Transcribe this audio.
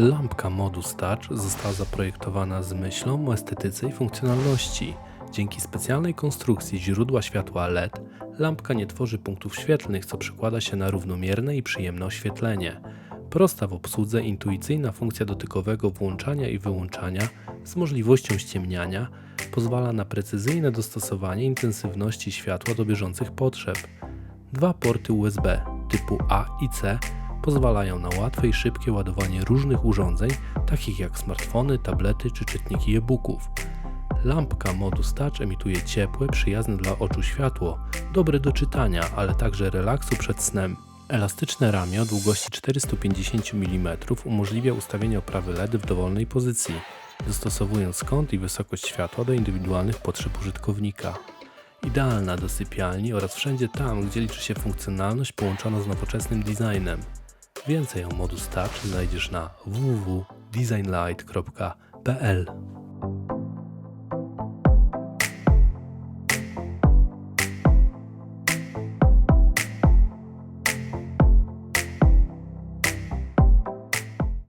Lampka Modus Touch została zaprojektowana z myślą o estetyce i funkcjonalności. Dzięki specjalnej konstrukcji źródła światła LED, lampka nie tworzy punktów świetlnych, co przekłada się na równomierne i przyjemne oświetlenie. Prosta w obsłudze, intuicyjna funkcja dotykowego włączania i wyłączania z możliwością ściemniania pozwala na precyzyjne dostosowanie intensywności światła do bieżących potrzeb. Dwa porty USB typu A i C pozwalają na łatwe i szybkie ładowanie różnych urządzeń, takich jak smartfony, tablety czy czytniki e-booków. Lampka Modus Touch emituje ciepłe, przyjazne dla oczu światło, dobre do czytania, ale także relaksu przed snem. Elastyczne ramię o długości 450 mm umożliwia ustawienie oprawy LED w dowolnej pozycji, dostosowując kąt i wysokość światła do indywidualnych potrzeb użytkownika. Idealna do sypialni oraz wszędzie tam, gdzie liczy się funkcjonalność połączona z nowoczesnym designem. Więcej o Modus Touch znajdziesz na www.designlight.pl